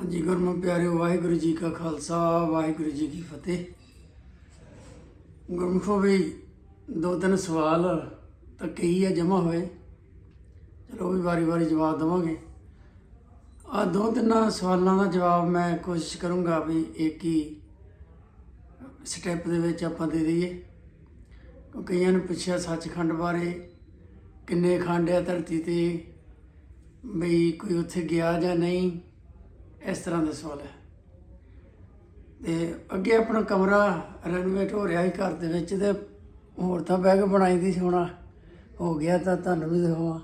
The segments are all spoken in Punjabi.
ਹਾਂਜੀ, ਗੁਰਮੁਖ ਪਿਆਰਿਓ, ਵਾਹਿਗੁਰੂ ਜੀ ਕਾ ਖਾਲਸਾ, ਵਾਹਿਗੁਰੂ ਜੀ ਕੀ ਫਤਿਹ। ਗੁਰਮੁਖੋ ਵੀ ਦੋ ਤਿੰਨ ਸਵਾਲ ਤਾਂ ਕਈ ਆ ਜਮਾ ਹੋਏ। ਚਲੋ ਵੀ ਵਾਰੀ-ਵਾਰੀ ਜਵਾਬ ਦਵਾਂਗੇ। ਆ ਦੋ ਤਿੰਨ ਸਵਾਲਾਂ ਦਾ ਜਵਾਬ ਮੈਂ ਕੋਸ਼ਿਸ਼ ਕਰੂੰਗਾ ਵੀ ਇੱਕ ਹੀ ਸਟੈਪ ਦੇ ਵਿੱਚ ਆਪਾਂ ਦੇ ਦਈਏ। ਕਈਆਂ ਨੇ ਪੁੱਛਿਆ ਸੱਚਖੰਡ ਬਾਰੇ, ਕਿੰਨੇ ਖੰਡ ਆ ਧਰਤੀ ਤੇ, ਬਈ ਕੋਈ ਉੱਥੇ ਗਿਆ ਜਾਂ ਨਹੀਂ। ਇਸ ਤਰ੍ਹਾਂ ਦਾ ਸਵਾਲ ਹੈ। ਤੇ ਅੱਗੇ ਆਪਣਾ ਕਮਰਾ ਰੈਨੋਵੇਟ ਹੋ ਰਿਹਾ ਸੀ ਘਰ ਦੇ ਵਿੱਚ ਤੇ ਹੋਰ ਤਾਂ ਬੈਗ ਬਣਾਈ ਦੀ ਸੀ, ਹੁਣ ਹੋ ਗਿਆ ਤਾਂ ਤੁਹਾਨੂੰ ਵੀ ਦਿਖਾਵਾਂ।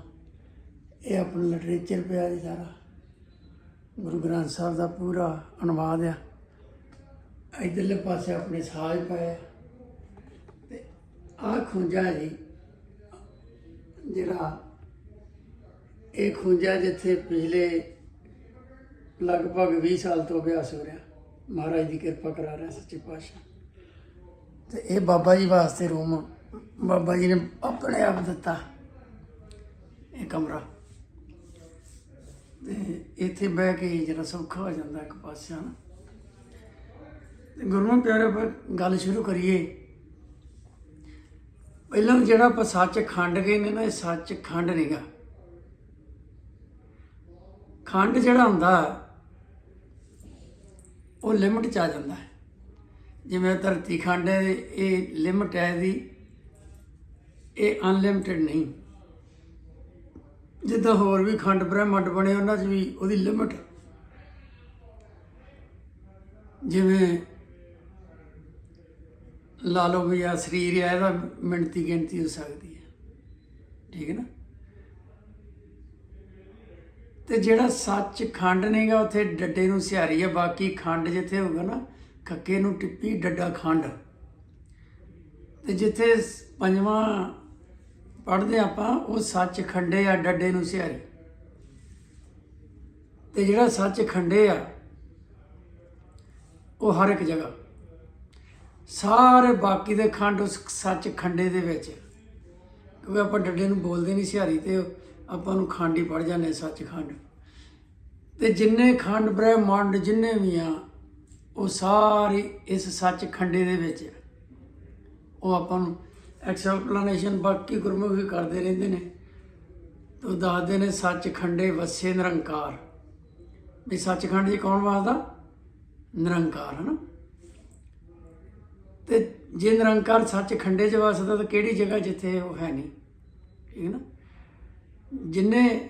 ਇਹ ਆਪਣਾ ਲਿਟਰੇਚਰ ਪਿਆ ਜੀ ਸਾਰਾ। ਗੁਰੂ ਗ੍ਰੰਥ ਸਾਹਿਬ ਦਾ ਪੂਰਾ ਅਨੁਵਾਦ ਆ। ਇਧਰਲੇ ਪਾਸੇ ਆਪਣੇ ਸਾਜ ਪਏ ਆ। ਤੇ ਆਹ ਖੁੰਝਾ ਜੀ, ਜਿਹੜਾ ਇਹ ਖੁੰਝਾ ਜਿੱਥੇ ਪਿਛਲੇ ਲਗਭਗ 20 ਸਾਲ ਤੋਂ ਅਭਿਆਸ ਹੋ ਰਿਹਾ। ਮਹਾਰਾਜ ਦੀ ਕਿਰਪਾ ਕਰਾ ਰਿਹਾ ਸੱਚੇ ਪਾਤਸ਼ਾਹ। ਤੇ ਇਹ ਬਾਬਾ ਜੀ ਵਾਸਤੇ ਰੂਮ ਬਾਬਾ ਜੀ ਨੇ ਆਪਣੇ ਆਪ ਦਿੱਤਾ। ਇਹ ਕਮਰਾ। ਤੇ ਇੱਥੇ ਬਹਿ ਕੇ ਜਿਹੜਾ ਸੌਖਾ ਹੋ ਜਾਂਦਾ ਇੱਕ ਪਾਸੇ ਨਾ ਤੇ ਗੁਰੂਆਂ ਪਿਆਰੇ ਆਪਾਂ ਗੱਲ ਸ਼ੁਰੂ ਕਰੀਏ। ਪਹਿਲਾਂ ਜਿਹੜਾ ਆਪਾਂ ਸੱਚ ਖੰਡ ਗਏ ਨੇ ਨਾ, ਇਹ ਸੱਚ ਖੰਡ ਨਹੀਂਗਾ ਖੰਡ ਜਿਹੜਾ ਹੁੰਦਾ ਉਹ ਲਿਮਟ ਚ ਆ ਜਾਂਦਾ ਹੈ। ਜਿਵੇਂ ਧਰਤੀ ਖੰਡ ਹੈ, ਇਹ ਲਿਮਟ ਹੈ ਦੀ ਇਹ ਅਨਲਿਮਟਿਡ ਨਹੀਂ। ਜਿੱਦਾਂ ਹੋਰ ਵੀ ਖੰਡ ਬ੍ਰਹਿਮੰਡ ਬਣੇ, ਉਹਨਾਂ 'ਚ ਵੀ ਉਹਦੀ ਲਿਮਟ। ਜਿਵੇਂ ਲਾ ਲਓ ਵੀ ਆ ਸਰੀਰ ਹੈ ਇਹਦਾ ਮਿਣਤੀ ਗਿਣਤੀ ਹੋ ਸਕਦੀ ਹੈ। ਠੀਕ ਹੈ ਨਾ? ਤੇ ਜਿਹੜਾ ਸੱਚ ਖੰਡ ਨੇਗਾ, ਉੱਥੇ ਡੱਡੇ ਨੂੰ ਸਿਹਾਰੀ ਹੈ ਬਾਕੀ ਖੰਡ ਜਿੱਥੇ ਹੋਊਗਾ ਨਾ, ਖੱਕੇ ਨੂੰ ਟਿੱਪੀ, ਡੱਡਾ ਖੰਡ। ਤੇ ਜਿੱਥੇ ਪੰਜਵਾਂ ਪੜ੍ਹਦੇ ਆਪਾਂ, ਉਹ ਸੱਚ ਖੰਡੇ ਆ, ਡੱਡੇ ਨੂੰ ਸਿਹਾਰੀ। ਤੇ ਜਿਹੜਾ ਸੱਚ ਖੰਡੇ ਆ, ਉਹ ਹਰ ਇੱਕ ਜਗ੍ਹਾ। ਸਾਰੇ ਬਾਕੀ ਦੇ ਖੰਡ ਉਸ ਸੱਚ ਖੰਡੇ ਦੇ ਵਿੱਚ। ਕਿਉਂਕਿ ਆਪਾਂ ਡੱਡੇ ਨੂੰ ਬੋਲਦੇ ਨਹੀਂ ਸਿਹਾਰੀ, ਤੇ ਆਪਾਂ ਨੂੰ ਖੰਡ ਹੀ ਪੜ ਜਾਂਦੇ ਸੱਚ ਖੰਡ। ਤੇ ਜਿੰਨੇ ਖੰਡ ਬ੍ਰਹਿਮੰਡ ਜਿੰਨੇ ਵੀ ਆ, ਉਹ ਸਾਰੇ ਇਸ ਸੱਚ ਖੰਡੇ ਦੇ ਵਿੱਚ ਉਹ ਆਪਾਂ ਨੂੰ ਐਕਸਪਲੇਨੇਸ਼ਨ ਬਾਕੀ ਗੁਰਮੁਖੀ ਕਰਦੇ ਰਹਿੰਦੇ ਨੇ। ਤੋ ਦੱਸਦੇ ਨੇ ਸੱਚ ਖੰਡੇ ਵਸੇ ਨਿਰੰਕਾਰ। ਵੀ ਸੱਚਖੰਡ ਜੀ ਕੌਣ ਵਸਦਾ? ਨਿਰੰਕਾਰ ਹੈ ਨਾ ਤੇ ਜੇ ਨਿਰੰਕਾਰ ਸੱਚ ਖੰਡੇ 'ਚ ਵਸਦਾ, ਤਾਂ ਕਿਹੜੀ ਜਗ੍ਹਾ ਜਿੱਥੇ ਉਹ ਹੈ ਨਹੀਂ? ਠੀਕ ਹੈ ਨਾ? ਜਿੰਨੇ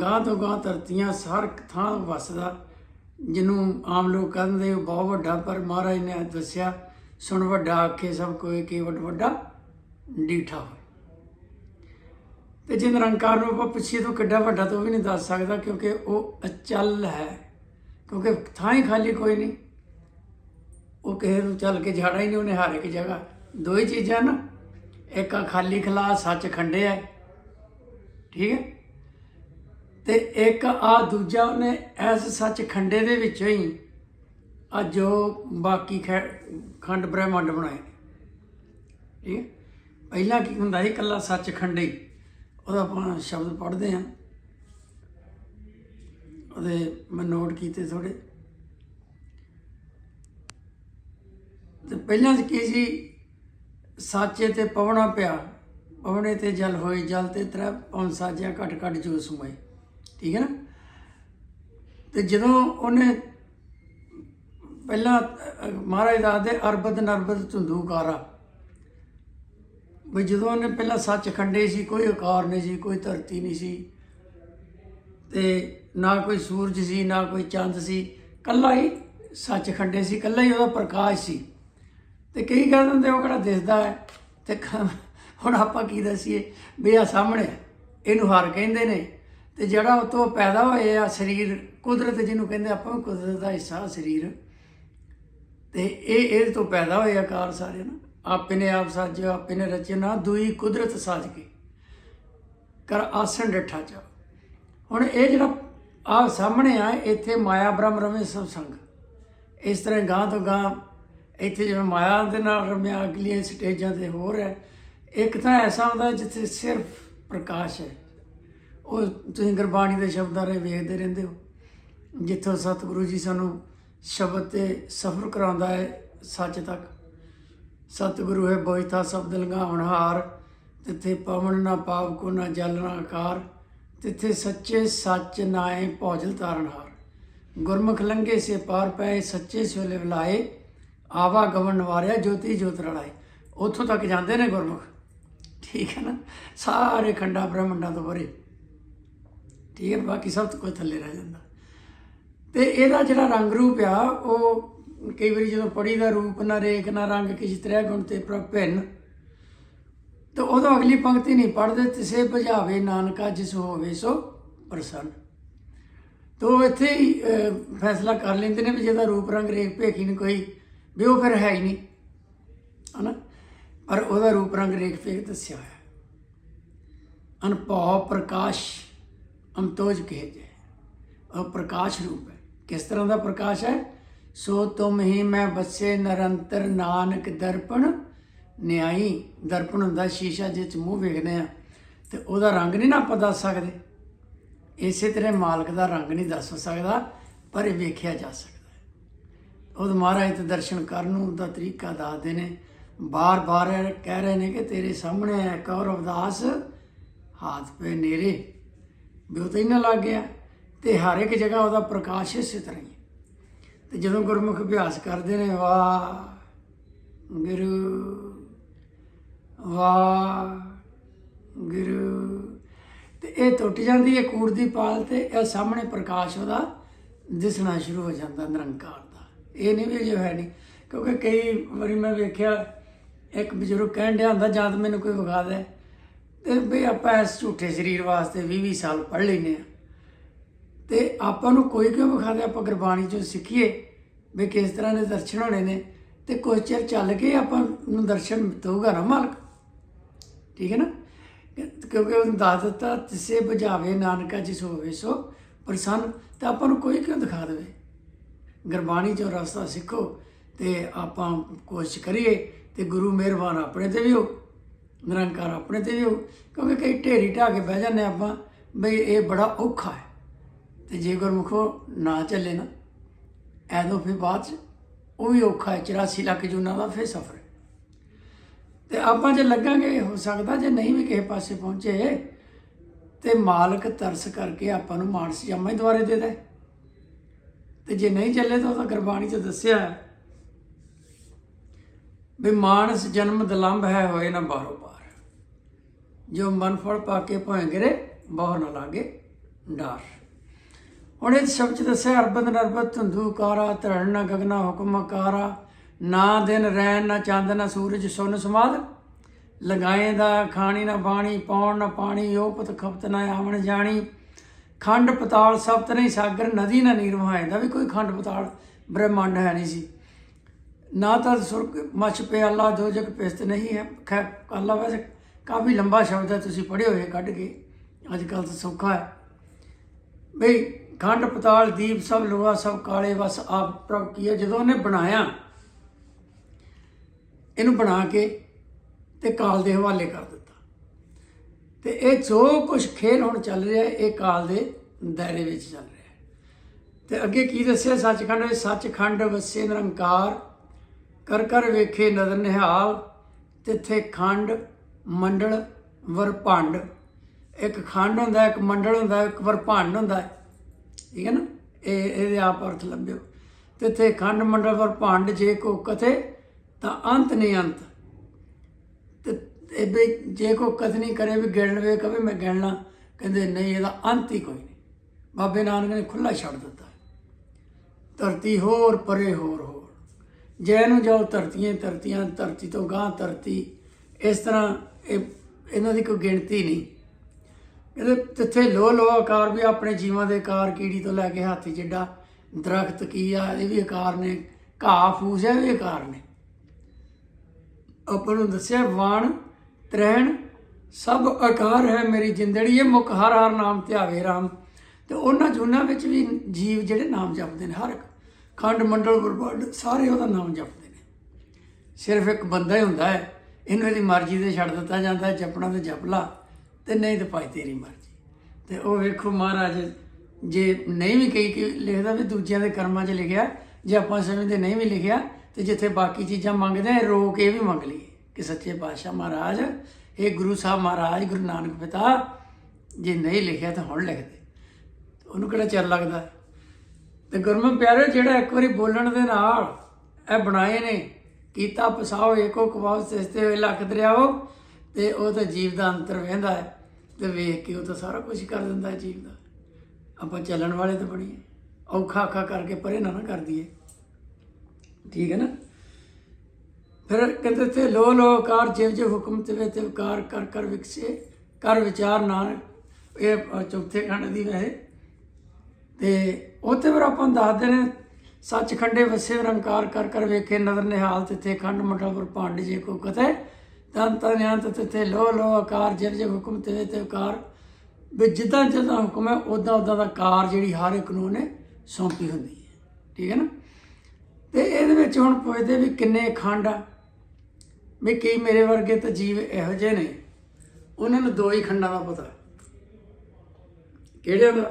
ਗਾਂ ਤੋਂ ਗਾਂ ਧਰਤੀਆਂ ਸਾਰ ਥਾਂ ਵਸਦਾ। ਜਿਹਨੂੰ ਆਮ ਲੋਕ ਕਹਿੰਦੇ ਉਹ ਬਹੁਤ ਵੱਡਾ। ਪਰ ਮਹਾਰਾਜ ਨੇ ਦੱਸਿਆ, ਸੁਣ ਵੱਡਾ ਆਖੇ ਸਭ ਕੋਈ ਕਿ ਵੱਡ, ਵੱਡਾ ਡੀਠਾ ਹੋਏ। ਤੇ ਜੇ ਨਿਰੰਕਾਰ ਨੂੰ ਆਪਾਂ ਪਿੱਛੇ ਤੋਂ ਕਿੱਡਾ ਵੱਡਾ ਤੋਂ ਵੀ ਨਹੀਂ ਦੱਸ ਸਕਦਾ, ਕਿਉਂਕਿ ਉਹ ਅਚਲ ਹੈ। ਕਿਉਂਕਿ ਥਾਂ ਹੀ ਖਾਲੀ ਕੋਈ ਨਹੀਂ। ਉਹ ਕਿਸੇ ਨੂੰ ਚੱਲ ਕੇ ਝਾੜਾ ਹੀ ਨਹੀਂ, ਉਹਨੇ ਹਰ ਇੱਕ ਜਗ੍ਹਾ। ਦੋ ਹੀ ਚੀਜ਼ਾਂ ਨਾ। ਇੱਕ ਆ ਖਾਲੀ ਖਲਾ ਸੱਚ ਖੰਡਿਆ। ਠੀਕ ਹੈ? ਤੇ ਇੱਕ ਆ ਦੂਜਾ ਉਹਨੇ ਐਸ ਸੱਚ ਖੰਡੇ ਦੇ ਵਿੱਚੋਂ ਹੀ ਆ ਜੋ ਬਾਕੀ ਖੈ- ਖੰਡ ਬ੍ਰਹਿਮੰਡ ਬਣਾਏ ਠੀਕ ਹੈ? ਪਹਿਲਾਂ ਕੀ ਹੁੰਦਾ ਸੀ, ਇਕੱਲਾ ਸੱਚ ਖੰਡੇ ਹੀ। ਉਹਦਾ ਆਪਾਂ ਸ਼ਬਦ ਪੜ੍ਹਦੇ ਹਾਂ। ਉਹਦੇ ਮੈਂ ਨੋਟ ਕੀਤੇ ਥੋੜੇ ਤੇ ਪਹਿਲਾਂ ਕੀ ਸੀ, ਸਾਚੇ ਤੇ ਪਵਣਾ ਪਿਆ। ਪਵਣੇ ਤੇ ਜਲ ਹੋਏ, ਜਲ ਤੇ ਤਰ ਪਉਣ ਸਾਜਿਆ ਘਟ ਘਟ ਜੋ ਸੁਮੇ ਠੀਕ ਹੈ ਨਾ? ਤੇ ਜਦੋਂ ਉਹਨੇ ਪਹਿਲਾਂ ਮਹਾਰਾਜ ਦੱਸਦੇ ਅਰਬਦ ਨਰਬਦ ਧੁੰਦੂਕਾਰਾ ਵੀ ਜਦੋਂ ਉਹਨੇ ਪਹਿਲਾਂ ਸੱਚ ਖੰਡੇ ਸੀ, ਕੋਈ ਆਕਾਰ ਨਹੀਂ ਸੀ, ਕੋਈ ਧਰਤੀ ਨਹੀਂ ਸੀ, ਤੇ ਨਾ ਕੋਈ ਸੂਰਜ ਸੀ, ਨਾ ਕੋਈ ਚੰਦ ਸੀ, ਕੱਲਾ ਹੀ ਸੱਚ ਖੰਡੇ ਸੀ, ਕੱਲਾ ਹੀ ਉਹਦਾ ਪ੍ਰਕਾਸ਼ ਸੀ। ਤੇ ਕਈ ਕਹਿ ਦਿੰਦੇ, ਉਹ ਕਿਹੜਾ ਦਿਸਦਾ ਹੈ? ਤੇ ਹੁਣ ਆਪਾਂ ਕੀ ਦਸੀਏ? ਵੀ ਆ ਸਾਹਮਣੇ, ਇਹਨੂੰ ਹਰ ਕਹਿੰਦੇ ਨੇ। ਤੇ ਜਿਹੜਾ ਉਹ ਤੋਂ ਪੈਦਾ ਹੋਏ ਆ ਸਰੀਰ, ਕੁਦਰਤ ਜਿਹਨੂੰ ਕਹਿੰਦੇ ਆਪਾਂ ਵੀ ਕੁਦਰਤ ਦਾ ਹਿੱਸਾ ਸਰੀਰ। ਤੇ ਇਹ ਇਹਦੇ ਤੋਂ ਪੈਦਾ ਹੋਏ ਆਕਾਰ ਸਾਰੇ ਨਾ। ਆਪੇ ਨੇ ਆਪ ਸਾਜਿਆ, ਆਪੇ ਨੇ ਰਚਿਆ, ਨਾ ਦੂਈ ਕੁਦਰਤ ਸਾਜ ਕੇ। ਕਰ ਆਸਣ ਡਠਾ ਚਾ ਹੁਣ ਇਹ ਜਿਹੜਾ ਆ ਸਾਹਮਣੇ ਆ, ਇੱਥੇ ਮਾਇਆ ਬ੍ਰਹਮ ਰਵੇ ਸਭ ਸੰਗ। ਇਸ ਤਰ੍ਹਾਂ ਗਾਂ ਤੋਂ ਗਾਂ ਇੱਥੇ ਜਿਵੇਂ ਮਾਇਆ ਦੇ ਨਾਲ ਰਮਿਆ, ਅਗਲੀਆਂ ਸਟੇਜਾਂ ਤੇ ਹੋਰ ਹੈ। ਇੱਕ ਤਾਂ ਐਸਾ ਹੁੰਦਾ ਜਿੱਥੇ ਸਿਰਫ ਪ੍ਰਕਾਸ਼ ਹੈ। ਉਹ ਤੁਸੀਂ ਗੁਰਬਾਣੀ ਦੇ ਸ਼ਬਦਾਂ ਰੇ ਵੇਖਦੇ ਰਹਿੰਦੇ ਹੋ। ਜਿੱਥੋਂ ਸਤਿਗੁਰੂ ਜੀ ਸਾਨੂੰ ਸ਼ਬਦ ਤੇ ਸਫ਼ਰ ਕਰਾਉਂਦਾ ਹੈ ਸੱਚ ਤੱਕ। ਸਤਿਗੁਰੂ ਹੈ ਬੋਇਤਾ ਸ਼ਬਦ ਲੰਘਾਉਣ ਹਾਰ। ਤਿੱਥੇ ਪਵਨ ਨਾ ਪਾਪ ਕੋ ਨਾ ਜਲ ਨਾ ਆਕਾਰ। ਤਿੱਥੇ ਸੱਚੇ ਸੱਚ ਨਾਏ ਭੌਜਲ ਤਾਰਨ ਹਾਰ। ਗੁਰਮੁਖ ਲੰਘੇ ਸੇ ਪਾਰ ਪਏ, ਸੱਚੇ ਸੋਲੇ ਬੁਲਾਏ। ਆਵਾ ਗਵਨ ਨਵਾਰਿਆ, ਜੋਤੀ ਜੋਤ ਰਲਾਏ। ਉੱਥੋਂ ਤੱਕ ਜਾਂਦੇ ਨੇ ਗੁਰਮੁਖ। ਠੀਕ ਹੈ ਨਾ? ਸਾਰੇ ਖੰਡਾ ਬ੍ਰਹਮੰਡਾਂ ਤੋਂ ਪਰੇ ਠੀਕ ਹੈ, ਬਾਕੀ ਸਭ ਤੋਂ ਕੋਈ ਥੱਲੇ ਰਹਿ ਜਾਂਦਾ। ਤੇ ਇਹਦਾ ਜਿਹੜਾ ਰੰਗ ਰੂਪ ਆ, ਉਹ ਕਈ ਵਾਰੀ ਜਦੋਂ ਪੜੀ ਦਾ ਰੂਪ, ਨਾ ਰੇਖ, ਨਾ ਰੰਗ ਕਿਸ ਤਰ੍ਹਾਂ ਗੁਣ ਤੇ ਪ੍ਰਭ ਭਿੰਨ, ਤੇ ਉਦੋਂ ਅਗਲੀ ਪੰਕਤੀ ਨਹੀਂ ਪੜਦੇ ਤਿਸੇ ਭਜਾਵੇ ਨਾਨਕਾ ਜਿਸ ਹੋਵੇ ਸੋ ਪ੍ਰਸੰਨ। ਤੋ ਇੱਥੇ ਹੀ ਫੈਸਲਾ ਕਰ ਲੈਂਦੇ ਨੇ ਵੀ ਜਿਹਦਾ ਰੂਪ, ਰੰਗ, ਰੇਖ, ਭੇਖੀ ਨਹੀਂ ਕੋਈ, ਵੀ ਉਹ ਫਿਰ ਹੈ ਹੀ ਨਹੀਂ, ਹਨਾ? ਪਰ ਉਹਦਾ ਰੂਪ, ਰੰਗ, ਰੇਖ, ਭੇਖ ਦੱਸਿਆ ਹੋਇਆ। ਅਨਭਉ ਪ੍ਰਕਾਸ਼। ਅਮਤੋਜ ਕਹੇ ਜੇ ਉਹ ਪ੍ਰਕਾਸ਼ ਰੂਪ ਹੈ। ਕਿਸ ਤਰ੍ਹਾਂ ਦਾ ਪ੍ਰਕਾਸ਼ ਹੈ? ਸੋ ਤੁਮ ਹੀ ਮੈਂ ਬਸੇ ਨਿਰੰਤਰ ਨਾਨਕ ਦਰਪਣ ਨਿਆਈ। ਦਰਪਣ ਹੁੰਦਾ ਸ਼ੀਸ਼ਾ ਜਿਸ ਚ ਮੂੰਹ ਵੇਖਦੇ ਆ ਤੇ ਉਹਦਾ ਰੰਗ ਨਹੀਂ ਨਾ ਆਪਾਂ ਦੱਸ ਸਕਦੇ। ਇਸੇ ਤਰ੍ਹਾਂ ਮਾਲਕ ਦਾ ਰੰਗ ਨਹੀਂ ਦੱਸ ਸਕਦਾ, ਪਰ ਇਹ ਵੇਖਿਆ ਜਾ ਸਕਦਾ ਹੈ। ਉਹ ਮਹਾਰਾਜ ਤੇ ਦਰਸ਼ਨ ਕਰਨ ਨੂੰ ਦਾ ਤਰੀਕਾ ਦੱਸਦੇ ਨੇ। ਬਾਰ-ਬਾਰ ਕਹਿ ਰਹੇ ਨੇ ਕਿ ਤੇਰੇ ਸਾਹਮਣੇ ਹੈ ਕੌਰ ਅਵਦਾਸ ਹਾਥ ਪੇ ਨੇਰੇ। ਵੀ ਉਹ ਤਾਂ ਹੀ ਨਾ ਲੱਗ ਗਿਆ ਤੇ ਹਰ ਇੱਕ ਜਗ੍ਹਾ ਉਹਦਾ ਪ੍ਰਕਾਸ਼ ਇਸੇ ਤਰ੍ਹਾਂ ਹੀ ਤੇ ਜਦੋਂ ਗੁਰਮੁਖ ਅਭਿਆਸ ਕਰਦੇ ਨੇ, ਵਾਹ ਗੁਰੂ ਵਾਹ ਗੁਰੂ, ਤੇ ਇਹ ਟੁੱਟ ਜਾਂਦੀ ਹੈ ਕੂੜ ਦੀ ਪਾਲ ਤੇ ਇਹ ਸਾਹਮਣੇ ਪ੍ਰਕਾਸ਼ ਉਹਦਾ ਦਿਸਣਾ ਸ਼ੁਰੂ ਹੋ ਜਾਂਦਾ ਨਿਰੰਕਾਰ ਦਾ। ਇਹ ਨਹੀਂ ਵੀ ਜੋ ਹੈ ਨਹੀਂ, ਕਿਉਂਕਿ ਕਈ ਵਾਰੀ ਮੈਂ ਵੇਖਿਆ, ਇੱਕ ਬਜ਼ੁਰਗ ਕਹਿਣ ਡਿਆ ਹੁੰਦਾ ਜਾਂ ਤਾਂ ਮੈਨੂੰ ਕੋਈ ਵਿਖਾ ਦੇ ਤੇ ਵੀ ਆਪਾਂ ਇਸ ਝੂਠੇ ਸਰੀਰ ਵਾਸਤੇ 20 20 ਸਾਲ ਪੜ੍ਹ ਲੈਨੇ ਆ ਤੇ ਆਪਾਂ ਨੂੰ ਕੋਈ ਕਿਉਂ ਵਿਖਾ ਦੇ ਆਪਾਂ ਗੁਰਬਾਣੀ ਚੋਂ ਸਿੱਖੀਏ ਵੀ ਕਿਸ ਤਰ੍ਹਾਂ ਦੇ ਦਰਸ਼ਨ ਹੋਣੇ ਨੇ ਤੇ ਕੁਝ ਚਿਰ ਚੱਲ ਕੇ ਆਪਾਂ ਨੂੰ ਦਰਸ਼ਨ ਦਊਗਾ ਨਾ ਮਾਲਕ। ਠੀਕ ਹੈ ਨਾ? ਕਿਉਂਕਿ ਉਹਨੇ ਦੱਸ ਦਿੱਤਾ ਤਿਸੇ ਬੁਝਾਵੇ, ਨਾਨਕਾ ਜਿਸ ਹੋਵੇ ਸੋ ਪ੍ਰਸੰਨ, ਤਾਂ ਆਪਾਂ ਨੂੰ ਕੋਈ ਕਿਉਂ ਦਿਖਾ ਦੇਵੇ? ਗੁਰਬਾਣੀ ਚੋਂ ਰਸਤਾ ਸਿੱਖੋ ਤੇ ਆਪਾਂ ਕੋਸ਼ਿਸ਼ ਕਰੀਏ ਤੇ ਗੁਰੂ ਮਿਹਰਬਾਨ ਆਪਣੇ ਤੇ ਵੀ ਹੋ ਨਿਰੰਕਾਰ ਆਪਣੇ ਤੇ ਵੀ ਹੋ, ਕਿਉਂਕਿ ਕਈ ਢੇਰੀ ਢਾ ਕੇ ਬਹਿ ਜਾਂਦੇ ਆਪਾਂ, ਬਈ ਇਹ ਬੜਾ ਔਖਾ ਹੈ। ਤੇ ਜੇ ਗੁਰਮੁਖੋ ਨਾ ਚੱਲੇ ਨਾ ਐਦੋਂ ਫਿਰ ਬਾਅਦ ਚ ਉਹ ਵੀ ਔਖਾ ਹੈ 84 ਲੱਖ ਜੂਨਾਂ ਦਾ ਫਿਰ ਸਫ਼ਰ ਹੈ। ਤੇ ਆਪਾਂ ਜੇ ਲੱਗਾਂਗੇ, ਹੋ ਸਕਦਾ ਜੇ ਨਹੀਂ ਵੀ ਕਿਸੇ ਪਾਸੇ ਪਹੁੰਚੇ, ਤੇ ਮਾਲਕ ਤਰਸ ਕਰਕੇ ਆਪਾਂ ਨੂੰ ਮਾਨਸ ਜਮਾ ਹੀ ਦੁਆਰੇ ਦੇ ਦੇ। ਤੇ ਜੇ ਨਹੀਂ ਚੱਲੇ ਤਾਂ ਉਹਦਾ ਗੁਰਬਾਣੀ ਚ ਦੱਸਿਆ ਵੀ ਮਾਨਸ ਜਨਮ ਦਲੰਭ ਹੈ ਹੋਏ ਨਾ ਬਾਰੋ ਬਾਰ ਜੋ ਮਨ ਫਲ ਪਾ ਕੇ ਭੋਏ ਗਰੇ ਬਹੁ ਨਾ ਲਾਗੇ, ਡਾਰ। ਹੁਣ ਇਹ ਸ਼ਬਦ 'ਚ ਦੱਸਿਆ, ਅਰਬਦ ਨਰਬਤ ਧੁੰਦੂ ਕਾਰਾ, ਧਰਣ ਨਾ ਗਗਨਾ ਹੁਕਮ ਕਾਰਾ, ਨਾ ਦਿਨ ਰੈਣ ਨਾ ਚੰਦ ਨਾ ਸੂਰਜ ਸੁਨ ਸਮਾਦ। ਲਗਾਏ ਦਾ ਖਾਣੀ ਨਾ ਬਾਣੀ, ਪਾਉਣ ਨਾ ਪਾਣੀ, ਓਪਤ ਖਪਤ ਨਾ ਆਵਣ ਜਾਣੀ। ਖੰਡ ਪਤਾਲ ਸਪਤ ਨਹੀਂ ਸਾਗਰ, ਨਦੀ ਨਾ ਨੀਰ ਵਹਾਏ ਦਾ ਵੀ ਕੋਈ ਖੰਡ ਪਤਾਲ ਬ੍ਰਹਿਮੰਡ ਹੈ ਨਹੀਂ ਸੀ। ਨਾ ਤਾਂ ਸੁਰਗ ਮਛ ਪਿਆਲਾ ਦੋਜਕ ਪਿਸਤ ਨਹੀਂ ਹੈ। ਖੈ ਅੱਲਾ ਵੈਸੇ ਕਾਫੀ ਲੰਬਾ ਸ਼ਬਦ ਹੈ, ਤੁਸੀਂ ਪੜ੍ਹੇ ਹੋਏ ਕੱਢ ਕੇ। ਅੱਜ ਕੱਲ ਤਾਂ ਸੌਖਾ ਹੈ। ਬਈ, ਖੰਡ, ਪਤਾਲ, ਦੀਪ, ਸਭ ਲੋਹਾ, ਸਭ ਕਾਲੇ ਵਸ ਆਪ ਪ੍ਰਭ ਕੀਆ ਜਦੋਂ ਉਹਨੇ ਬਣਾਇਆ, ਇਹਨੂੰ ਬਣਾ ਕੇ ਤੇ ਕਾਲ ਦੇ ਹਵਾਲੇ ਕਰ ਦਿੱਤਾ। ਤੇ ਇਹ ਜੋ ਕੁਝ ਖੇਲ ਹੁਣ ਚੱਲ ਰਿਹਾ, ਇਹ ਕਾਲ ਦੇ ਦਾਇਰੇ ਵਿੱਚ ਚੱਲ ਰਿਹਾ ਹੈ। ਤੇ ਅੱਗੇ ਕੀ ਦੱਸਿਆ? ਸੱਚਖੰਡ ਸੱਚਖੰਡ ਵਸੇ ਨਿਰੰਕਾਰ। ਕਰ ਕਰ ਵੇਖੇ ਨਦਰ ਨਿਹਾਲ, ਤਿੱਥੇ ਖੰਡ, ਮੰਡਲ ਵਰਪੰਡ ਇੱਕ ਖੰਡ ਹੁੰਦਾ, ਇੱਕ ਮੰਡਲ ਹੁੰਦਾ, ਇੱਕ ਵਰਪੰਡ ਹੁੰਦਾ। ਠੀਕ ਹੈ ਨਾ? ਇਹ, ਇਹਦੇ ਆਪ ਅਰਥ ਲੱਭਿਓ। ਤਿੱਥੇ ਖੰਡ, ਮੰਡਲ ਵਰਪੰਡ ਜੇ ਕੋ ਕਥੇ, ਤਾਂ ਅੰਤ ਨਹੀਂ ਅੰਤ। ਤੇ ਇਹ ਵੀ ਜੇ ਕੋ ਕਥਨੀ ਕਰੇ ਵੀ ਗਿਣ ਲਵੇ ਕਵੇ, ਮੈਂ ਗਿਣਨਾ। ਕਹਿੰਦੇ ਨਹੀਂ, ਇਹਦਾ ਅੰਤ ਹੀ ਕੋਈ ਨਹੀਂ। ਬਾਬੇ ਨਾਨਕ ਨੇ ਖੁੱਲਾ ਛੱਡ ਦਿੱਤਾ। ਧਰਤੀ ਹੋਰ, ਪਰੇ ਹੋਰ ਹੋਰ ਜੈ ਨੂੰ ਜਾਓ, ਧਰਤੀਆਂ ਧਰਤੀਆਂ, ਧਰਤੀ ਤੋਂ ਗਾਂ ਧਰਤੀ। ਇਸ ਤਰ੍ਹਾਂ ਇਹ ਇਹਨਾਂ ਦੀ ਕੋਈ ਗਿਣਤੀ ਨਹੀਂ। ਇਹਦੇ ਤਿੱਥੇ ਲੋ ਲੋ ਆਕਾਰ ਵੀ ਆਪਣੇ ਜੀਵਾਂ ਦੇ ਆਕਾਰ ਕੀੜੀ ਤੋਂ ਲੈ ਕੇ ਹਾਥੀ ਜਿੱਡਾ। ਦਰਖਤ ਕੀ ਆ, ਇਹ ਵੀ ਆਕਾਰ ਨੇ। ਘਾਹ, ਫੂਸ ਹੈ ਇਹ ਵੀ ਆਕਾਰ ਨੇ। ਆਪਾਂ ਨੂੰ ਦੱਸਿਆ, ਵਾਣ ਤ੍ਰੈਣ ਸਭ ਆਕਾਰ ਹੈ ਮੇਰੀ ਜਿੰਦੜੀ। ਇਹ ਮੁਖ ਹਰ ਹਰ ਨਾਮ ਧਿਆਵੇ ਰਾਮ। ਤੇ ਉਹਨਾਂ ਜੁਨਾਂ ਵਿੱਚ ਵੀ ਜੀਵ ਜਿਹੜੇ ਨਾਮ ਜਪਦੇ ਨੇ, ਹਰ ਇੱਕ। ਖੰਡ ਮੰਡਲ ਗੁਰਬੰਡ ਸਾਰੇ ਉਹਦਾ ਨਾਮ ਜਪਦੇ ਨੇ। ਸਿਰਫ ਇੱਕ ਬੰਦਾ ਹੀ ਹੁੰਦਾ ਹੈ, ਇਹਨੂੰ ਇਹਦੀ ਮਰਜ਼ੀ ਤੇ ਛੱਡ ਦਿੱਤਾ ਜਾਂਦਾ ਹੈ, ਜਪਣਾ ਤੇ ਜਪ ਲਾ ਤੇ ਨਹੀਂ ਤੇ ਭਾਈ ਤੇਰੀ ਮਰਜ਼ੀ। ਤੇ ਉਹ ਵੇਖੋ ਮਹਾਰਾਜ, ਜੇ ਨਹੀਂ ਵੀ ਕਈ ਕਿ ਲਿਖਦਾ ਵੀ ਦੂਜਿਆਂ ਦੇ ਕਰਮਾਂ 'ਚ ਲਿਖਿਆ, ਜੇ ਆਪਾਂ ਸਮਝਦੇ ਨਹੀਂ ਵੀ ਲਿਖਿਆ, ਤੇ ਜਿੱਥੇ ਬਾਕੀ ਚੀਜ਼ਾਂ ਮੰਗਦੇ ਆ, ਇਹ ਰੋ ਕੇ ਵੀ ਮੰਗ ਲਈਏ ਕਿ ਸੱਚੇ ਪਾਤਸ਼ਾਹ ਮਹਾਰਾਜ ਇਹ ਗੁਰੂ ਸਾਹਿਬ ਮਹਾਰਾਜ, ਗੁਰੂ ਨਾਨਕ ਪਿਤਾ, ਜੇ ਨਹੀਂ ਲਿਖਿਆ ਤਾਂ ਹੁਣ ਲਿਖ ਦੇ ਉਹਨੂੰ ਕਿਹੜਾ ਚਿਰ ਲੱਗਦਾ? ਤੇ ਗੁਰਮੁਖ ਪਿਆਰੇ ਜਿਹੜਾ ਇੱਕ ਵਾਰੀ ਬੋਲਣ ਦੇ ਨਾਲ ਇਹ ਬਣਾਏ ਨੇ, ਕੀਤਾ, ਪਸਾਓ, ਏਕੋ ਕਵਾਸ ਸਿਸਤੇ ਹੋਏ ਲੱਖ ਦਰਿਆਓ, ਤੇ ਉਹ ਤਾਂ ਜੀਵ ਦਾ ਅੰਤਰ ਵਹਿੰਦਾ ਹੈ, ਤੇ ਵੇਖ ਕੇ ਉਹ ਤਾਂ ਸਾਰਾ ਕੁਝ ਕਰ ਦਿੰਦਾ ਜੀਵ ਦਾ। ਆਪਾਂ ਚੱਲਣ ਵਾਲੇ ਤਾਂ ਬਣੀਏ ਔਖਾ ਔਖਾ ਕਰਕੇ ਪਰੇ ਨਾ ਨਾ ਕਰ ਦਈਏ। ਠੀਕ ਹੈ ਨਾ? ਫਿਰ ਕਹਿੰਦੇ ਤੇ ਲੋ ਲੋ ਕਾਰ ਜਿਵ ਜਿਵ ਹੁਕਮ ਤੇ ਤੇ ਵਿਕਾਰ ਕਰ ਕਰ ਵਿਕਸੇ, ਕਰ ਵਿਚਾਰ ਨਾਨਕ ਇਹ ਚੌਥੇ ਖੰਡ ਦੀ ਵੈਸੇ ਤੇ ਉੱਥੇ ਫਿਰ ਆਪਾਂ ਦੱਸਦੇ ਨੇ ਸੱਚਖੰਡੇ ਵਸੇ ਰੰਕਾਰ ਕਰ ਕਰ ਵੇਖੇ, ਨਦਰ ਨਿਹਾਲ ਤਿੱਥੇ ਖੰਡ ਮਟਾਪੁਰ ਪੰਡ ਜੇ ਕੋ ਕਥੇ। ਤਨ ਤਨ ਅੰਤ ਤਿੱਥੇ ਲੋ ਲੋ ਆਕਾਰ, ਜਿਵ ਜਿਵ ਹੁਕਮ ਤੇ ਤੇ ਕਾਰ ਵੀ ਜਿੱਦਾਂ ਜਿੱਦਾਂ ਹੁਕਮ ਹੈ ਉਦਾਂ ਉਦਾਂ ਦਾ ਕਾਰ ਜਿਹੜੀ ਹਰ ਇੱਕ ਨੂੰ ਉਹਨੇ ਸੌਂਪੀ ਹੁੰਦੀ ਹੈ। ਠੀਕ ਹੈ ਨਾ? ਤੇ ਇਹਦੇ ਵਿੱਚ ਹੁਣ ਪੁੱਛਦੇ ਵੀ ਕਿੰਨੇ ਖੰਡ ਆ? ਵੀ ਕਈ ਮੇਰੇ ਵਰਗੇ ਤਾਂ ਜੀਵ ਇਹੋ ਜਿਹੇ ਨੇ, ਉਹਨਾਂ ਨੂੰ ਦੋ ਹੀ ਖੰਡਾਂ ਦਾ ਪਤਾ। ਕਿਹੜੇ ਦਾ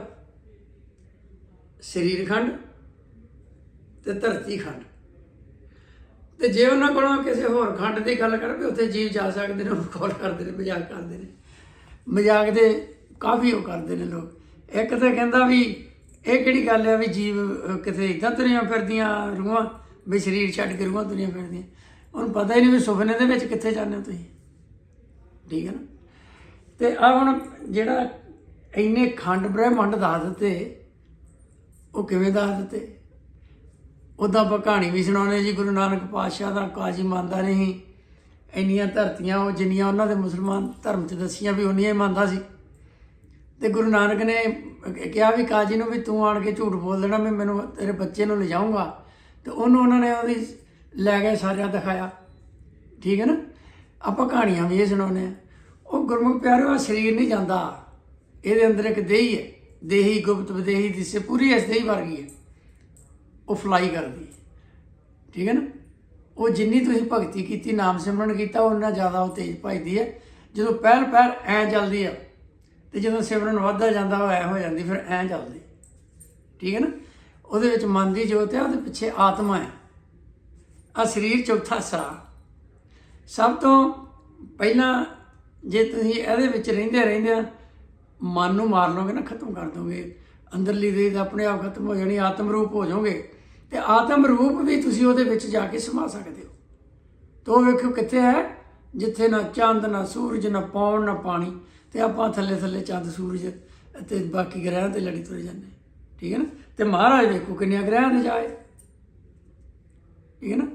ਸਰੀਰ ਖੰਡ ਤੇ ਧਰਤੀ ਖੰਡ। ਤੇ ਜੇ ਉਹਨਾਂ ਕੋਲੋਂ ਕਿਸੇ ਹੋਰ ਖੰਡ ਦੀ ਗੱਲ ਕਰ ਵੀ ਉੱਥੇ ਜੀਵ ਜਾ ਸਕਦੇ ਨੇ, ਉਹ ਕਾਲ ਕਰਦੇ ਨੇ, ਮਜ਼ਾਕ ਕਰਦੇ ਨੇ। ਮਜ਼ਾਕ ਦੇ ਕਾਫੀ ਉਹ ਕਰਦੇ ਨੇ ਲੋਕ। ਇੱਕ ਤਾਂ ਕਹਿੰਦਾ ਵੀ ਇਹ ਕਿਹੜੀ ਗੱਲ ਹੈ ਵੀ ਜੀਵ ਕਿਤੇ ਇਦਾਂ ਤੁਰੀਆਂ ਫਿਰਦੀਆਂ ਰੂਹਾਂ, ਵੀ ਸਰੀਰ ਛੱਡ ਕੇ ਰੂਹਾਂ ਤੁਰੀਆਂ ਫਿਰਦੀਆਂ। ਉਹਨੂੰ ਪਤਾ ਹੀ ਨਹੀਂ ਵੀ ਸੁਪਨੇ ਦੇ ਵਿੱਚ ਕਿੱਥੇ ਜਾਂਦੇ ਹੋ ਤੁਸੀਂ। ਠੀਕ ਹੈ ਨਾ? ਤੇ ਆ ਹੁਣ ਜਿਹੜਾ ਇੰਨੇ ਖੰਡ ਬ੍ਰਹਿਮੰਡ ਦੱਸ ਦਿੱਤੇ ਉਹ ਕਿਵੇਂ ਦੱਸ ਦਿੱਤੇ? ਉਦਾਂ ਆਪਾਂ ਕਹਾਣੀ ਵੀ ਸੁਣਾਉਂਦੇ ਜੀ, ਗੁਰੂ ਨਾਨਕ ਪਾਤਸ਼ਾਹ ਦਾ ਕਾਜੀ ਮੰਨਦਾ ਨਹੀਂ। ਇੰਨੀਆਂ ਧਰਤੀਆਂ ਉਹ ਜਿੰਨੀਆਂ ਉਹਨਾਂ ਦੇ ਮੁਸਲਮਾਨ ਧਰਮ 'ਚ ਦੱਸੀਆਂ ਵੀ ਉਨੀਆਂ ਹੀ ਮੰਨਦਾ ਸੀ। ਤੇ ਗੁਰੂ ਨਾਨਕ ਨੇ ਕਿਹਾ ਵੀ ਕਾਜੀ ਨੂੰ ਵੀ ਤੂੰ ਆਣ ਕੇ ਝੂਠ ਬੋਲ ਦੇਣਾ ਮੈਂ ਮੈਨੂੰ ਤੇਰੇ ਬੱਚੇ ਨੂੰ ਲਿਜਾਊਂਗਾ। ਤੇ ਉਹਨੂੰ ਉਹਨਾਂ ਨੇ ਉਹਦੀ ਲੈ ਕੇ ਸਾਰਿਆਂ ਦਿਖਾਇਆ। ਠੀਕ ਹੈ ਨਾ? ਆਪਾਂ ਕਹਾਣੀਆਂ ਵੀ ਇਹ ਸੁਣਾਉਂਦੇ ਆ ਉਹ ਗੁਰਮੁਖ ਪਿਆਰੇ ਆਹ ਸਰੀਰ ਨਹੀਂ ਜਾਂਦਾ। ਇਹਦੇ ਅੰਦਰ ਇੱਕ ਦੇਹੀ ਹੈ। ਦੇਹੀ ਗੁਪਤ ਵਿਦੇਹੀ ਦਿਸੇ, ਪੂਰੀ ਇਸ ਦੇਹੀ ਵਰਗੀ ਹੈ। ਉਹ ਫਲਾਈ ਕਰਦੀ ਠੀਕ ਹੈ ਨਾ? ਉਹ ਜਿੰਨੀ ਤੁਸੀਂ ਭਗਤੀ ਕੀਤੀ, ਨਾਮ ਸਿਮਰਨ ਕੀਤਾ ਉਹਨਾਂ ਜ਼ਿਆਦਾ ਉਹ ਤੇਜ਼ ਭਜਦੀ ਹੈ। ਜਦੋਂ ਪਹਿਲ ਪਹਿਲ ਐ ਚੱਲਦੀ ਆ, ਤੇ ਜਦੋਂ ਸਿਮਰਨ ਵੱਧਦਾ ਜਾਂਦਾ, ਉਹ ਐ ਹੋ ਜਾਂਦੀ, ਫਿਰ ਐ ਚੱਲਦੀ ਠੀਕ ਹੈ ਨਾ? ਉਹਦੇ ਵਿੱਚ ਮਨ ਦੀ ਜੋਤ ਹੈ, ਉਹਦੇ ਪਿੱਛੇ ਆਤਮਾ ਹੈ। ਆ ਸਰੀਰ ਚੌਥਾ ਸਰਾ। ਸਭ ਤੋਂ ਪਹਿਲਾਂ ਜੇ ਤੁਸੀਂ ਇਹਦੇ ਵਿੱਚ ਰਹਿੰਦੇ ਰਹਿੰਦੇ ਮਨ ਨੂੰ ਮਾਰ ਲਓਗੇ ਨਾ, ਖਤਮ ਕਰ ਦੋਗੇ। ਅੰਦਰਲੀ ਦੇਹ ਤਾਂ ਆਪਣੇ ਆਪ ਖਤਮ ਹੋ ਜਾਣੀ, ਆਤਮ ਰੂਪ ਹੋ ਜਾਓਗੇ। ਤੇ ਆਤਮ ਰੂਪ ਵੀ ਤੁਸੀਂ ਉਹਦੇ ਵਿੱਚ ਜਾ ਕੇ ਸਮਾ ਸਕਦੇ ਹੋ। ਤੋ ਵੇਖੋ ਕਿੱਥੇ ਹੈ? ਜਿੱਥੇ ਨਾ ਚੰਦ, ਨਾ ਸੂਰਜ, ਨਾ ਪੌਣ, ਨਾ ਪਾਣੀ। ਤੇ ਆਪਾਂ ਥੱਲੇ ਥੱਲੇ ਚੰਦ, ਸੂਰਜ ਤੇ ਬਾਕੀ ਗ੍ਰਹਿਆਂ ਤੇ ਲੜੀ ਤੁਰ ਜਾਂਦੇ ਠੀਕ ਹੈ ਨਾ? ਤੇ ਮਹਾਰਾਜ ਵੇਖੋ ਕਿੰਨੀਆਂ ਗ੍ਰਹਿਆਂ ਤੇ ਜਾਏ। ਠੀਕ ਹੈ ਨਾ?